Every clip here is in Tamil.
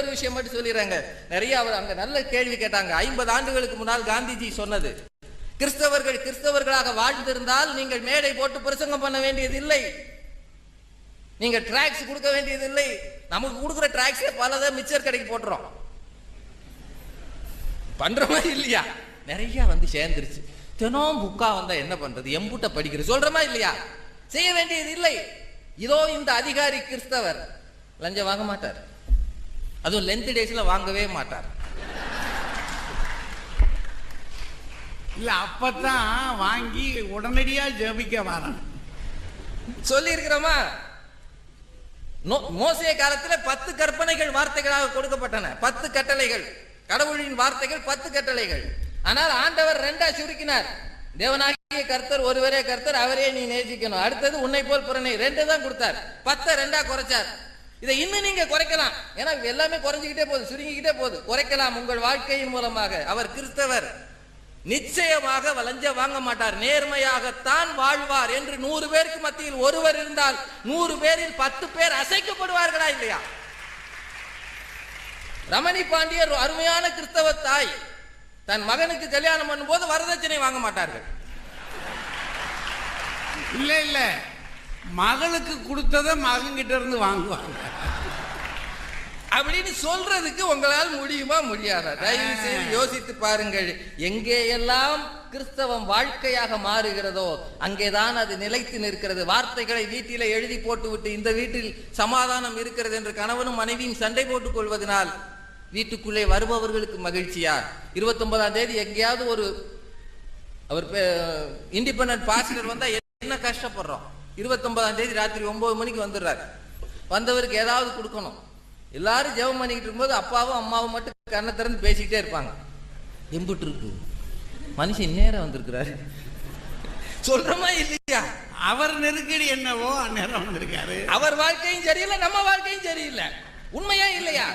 ஒரு விஷயம் மட்டும் சொல்லிடுறாங்க. நிறைய அவர் அங்க நல்ல கேள்வி கேட்டாங்க. ஐம்பது ஆண்டுகளுக்கு முன்னால் காந்திஜி சொன்னது கிறிஸ்தவர்கள் கிறிஸ்தவர்களாக வாழ்ந்திருந்தால் நீங்கள் மேடை போட்டு பிரசங்கம் பண்ண வேண்டியது இல்லை நீங்க டிராக்ஸ் கொடுக்க வேண்டியது இல்லை நமக்கு கொடுக்குற டிராக்ஸே பலதை மிச்சர் கடைக்கு போட்டுறோம். பண்றோமா இல்லையா? நிறைய வந்து சேர்ந்துருச்சு. தினம் புக்கா வந்தா என்ன பண்றது? எம்புட்ட படிக்கிற. சொல்றமா இல்லையா? செய்ய வேண்டியது இல்லை இதோ இந்த அதிகாரி கிறிஸ்தவர். லஞ்சம் வாங்க மாட்டார். அதுவும் லென்த் டேஸ்ல வாங்கவே மாட்டார். இல்ல அப்பதான் வாங்கி உடனடியா ஜெபிக்க வரான். சொல்லி இருக்கிறோமா மோசே காலத்துல பத்து கற்பனைகள் வார்த்தைகளாக கொடுக்கப்பட்டன. பத்து கட்டளைகள். கடவுளின் வார்த்தைகள் பத்து கட்டளைகள். ஆனால் ஆண்டவர் ரெண்டா சுருக்கினார். தேவனாகிய கர்த்தர் ஒருவரே கர்த்தர் அவரே நீ நேசிக்கணும். அடுத்தது உன்னை போல் புறனை ரெண்டு தான் கொடுத்தார். பத்தை ரெண்டா குறைச்சார். இதை இன்னும் நீங்க குறைக்கலாம். ஏன்னா எல்லாமே குறைஞ்சுக்கிட்டே போகுது சுருங்கிக்கிட்டே போகுது. குறைக்கலாம் உங்கள் வாழ்க்கையின் மூலமாக. அவர் கிறிஸ்தவர். நிச்சயமாக வளைஞ்ச வாங்க மாட்டார். நேர்மையாகத்தான் வாழ்வார் என்று நூறு பேருக்கு மத்தியில் ஒருவர் இருந்தால் நூறு பேரில் பத்து பேர் அசைக்கப்படுவார்களா இல்லையா? ரமணி பாண்டியர் அருமையான கிறிஸ்தவ தாய். தன் மகனுக்கு கல்யாணம் பண்ணும்போது வரதட்சணை வாங்க மாட்டார்கள். இல்ல இல்ல. மகளுக்கு கொடுத்தத மகன்கிட்ட இருந்து வாங்குவாங்க. அப்படின்னு சொல்றதுக்கு உங்களால் முடியுமா? முடியாதா? தயவு செய்து யோசித்து பாருங்கள். எங்கே எல்லாம் கிறிஸ்தவம் வாழ்க்கையாக மாறுகிறதோ அங்கேதான் அது நிலைத்து நிற்கிறது. வார்த்தைகளை வீட்டில எழுதி போட்டுவிட்டு இந்த வீட்டில் சமாதானம் இருக்கிறது என்று கணவனும் மனைவியும் சண்டை போட்டுக் கொள்வதனால் வீட்டுக்குள்ளே வருபவர்களுக்கு மகிழ்ச்சியா? இருபத்தி ஒன்பதாம் தேதி எங்கேயாவது ஒரு அவர் இண்டிபெண்டன்ட் பாஸ்டர் வந்தா என்ன கஷ்டப்படுறோம்? இருபத்தி ஒன்பதாம் தேதி ராத்திரி ஒன்பது மணிக்கு வந்துடுறாரு. வந்தவருக்கு ஏதாவது கொடுக்கணும். எல்லாரும் ஜெபம் பண்ணிக்கிட்டு இருக்கும்போது அப்பாவும் அம்மாவும் மட்டும் கண்ணை திறந்து பேசிக்கிட்டே இருப்பாங்க. எம்புட்டு இருக்கு. மனுஷன் நேரம் வந்திருக்கிறாரு. சொல்றமா இல்லையா? அவர் நெருக்கடி என்னவோ அந்நேரம் வந்திருக்காரு. அவர் வாழ்க்கையும் சரியில்லை நம்ம வாழ்க்கையும் சரியில்லை. உண்மையா இல்லையா?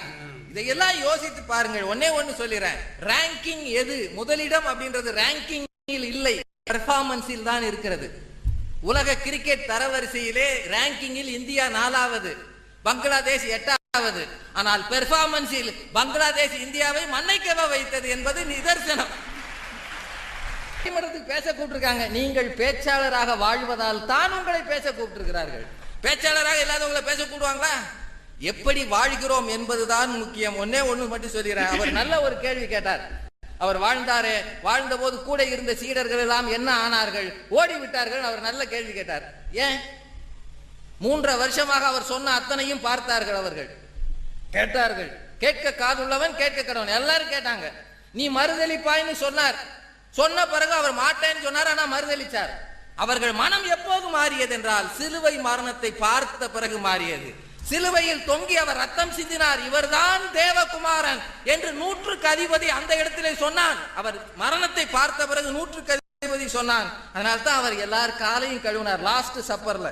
இதையெல்லாம் யோசித்து பாருங்கள். ஒன்னே ஒன்னு சொல்லிடுறேன். ரேங்கிங் எது? முதலிடம் அப்படின்றது ரேங்கிங்கில் இல்லை. பெர்ஃபார்மன்ஸில் தான் இருக்கிறது. உலக கிரிக்கெட் தரவரிசையிலே ரேங்கிங்கில் இந்தியா நாலாவது பங்களாதேஷ் எட்டாவது. ஆனால் பெர்ஃபார்மன்ஸில் பங்களாதேஷ் இந்தியாவை மண்ணைக்கவ வைத்தது என்பது நிதர்சனம். பேச கூப்பிட்டிருக்காங்க. நீங்கள் பேச்சாளராக வாழ்வதால் தான் உங்களை பேச கூப்பிட்டிருக்கிறார்கள். பேச்சாளராக இல்லாதவங்களை பேச கூடுவாங்களா எப்படி வாழ்கிறோம் என்பதுதான் முக்கியம். ஒன்னே ஒண்ணு மட்டும் சொல்கிறேன் அவர் நல்ல ஒரு கேள்வி கேட்டார். அவர் வாழ்ந்தாரே வாழ்ந்த போது கூட இருந்த சீடர்கள் எல்லாம் என்ன ஆனார்கள்? ஓடி விட்டார்கள் அவர் நல்ல கேள்வி கேட்டார். ஏன்? மூன்றரை வருஷமாக அவர் சொன்ன அத்தனையும் பார்த்தார்கள் அவர்கள். கேட்டார்கள். கேட்க காதுள்ளவன் கேட்க கடவன் எல்லாரும் கேட்டாங்க. நீ மறுதளிப்பாய்னு சொன்னார். சொன்ன பிறகு அவர் மாட்டேன்னு சொன்னார் ஆனா மறுதளிச்சார் அவர்கள் மனம் எப்போது மாறியது என்றால் சிலுவை மரணத்தை பார்த்த பிறகு மாறியது. சிலுவையில் தொங்கி அவர் ரத்தம் சிந்தினார். இவர்தான் தேவகுமாரன் என்று நூற்றுக்கு அதிபதி அந்த இடத்திலே சொன்னான். அவர் மரணத்தை பார்த்த பிறகு நூற்றுக்கு அதிபதி சொன்னான். அதனால தான் அவர் எல்லார் காலையும் கழுவினார் லாஸ்ட் சப்பர்ல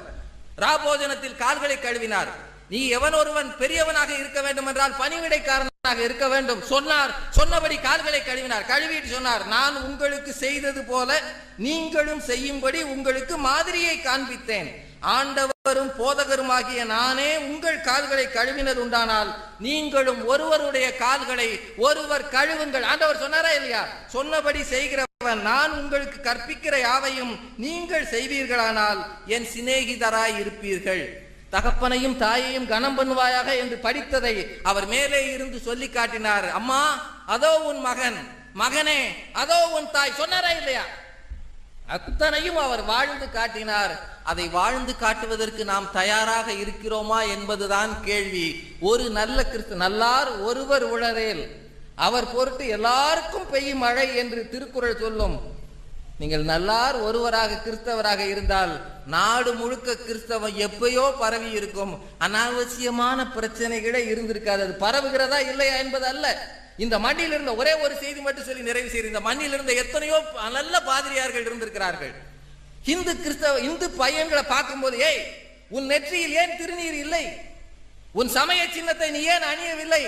ராபோஜனத்தில் கால்களை கழுவினார். நீ எவன் ஒருவன் பெரியவனாக இருக்க வேண்டும் என்றால் பணிவிடைக்காரனாக இருக்க வேண்டும் சொன்னார். சொன்னபடி கால்களை கழுவினார். கழுவிட்டு சொன்னார் நான் உங்களுக்கு செய்தது போல நீங்களும் செய்யும்படி உங்களுக்கு மாதிரியை காண்பித்தேன். ஆண்டவரும் போதகருமாகிய நானே உங்கள் கால்களை கழுவினது உண்டானால் நீங்களும் ஒருவருடைய கால்களை ஒருவர் கழுவுங்கள். ஆண்டவர் சொன்னாரா இல்லையா? சொன்னபடி செய்கிறவன் நான் உங்களுக்கு கற்பிக்கிற யாவையும் நீங்கள் செய்வீர்களானால் என் சிநேகிதராய் இருப்பீர்கள். தகப்பனையும் தாயையும் கனம் பண்ணுவாயாக என்று படித்ததை அவர் மேலே இருந்து சொல்லி காட்டினார் அம்மா அதோ உன் மகன் மகனே அதோ உன் தாய். சொன்னாரா இல்லையா? அத்தனையும் அவர் வாழ்ந்து காட்டினார். அதை வாழ்ந்து காட்டுவதற்கு நாம் தயாராக இருக்கிறோமா என்பதுதான் கேள்வி. ஒரு நல்ல கிறிஸ்து நல்லார் ஒருவர் உளரேல். அவர் பொருட்டு எல்லாருக்கும் பெய்யும் மழை என்று திருக்குறள் சொல்லும். நீங்கள் நல்லார் ஒருவராக கிறிஸ்தவராக இருந்தால் நாடு முழுக்க கிறிஸ்தவம் எப்பயோ பரவி இருக்கும். அனாவசியமான பிரச்சனைகளே இருந்திருக்காது. அது பரவுகிறதா இல்லையா என்பது அல்ல இந்த மண்ணில் இருந்த ஒரே ஒரு செய்தி மட்டும் சொல்லி நிறைவு செய்து இந்த மண்ணில் இருந்த எத்தனையோ நல்ல பாதிரியார்கள் இருந்திருக்கிறார்கள். இந்து கிறிஸ்தவ இந்து பையன்களை பார்க்கும்போது ஏய் உன் நெற்றியில் ஏன் திருநீர் இல்லை? உன் சமய சின்னத்தை நீ ஏன் அணியவில்லை?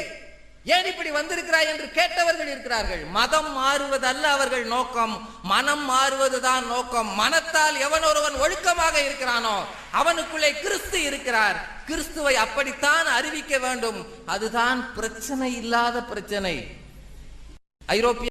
ஏன் இப்படி வந்திருக்கிறாய் என்று கேட்டவர்கள் இருக்கிறார்கள். மதம் மாறுவதல்ல அவர்கள் நோக்கம். மனம் மாறுவதுதான் நோக்கம். மனத்தால் எவன் ஒருவன் ஒழுக்கமாக இருக்கிறானோ அவனுக்குள்ளே கிறிஸ்து இருக்கிறார். கிறிஸ்துவை அப்படித்தான் அறிவிக்க வேண்டும். அதுதான் பிரச்சனை இல்லாத பிரச்சனை. ஐரோப்பிய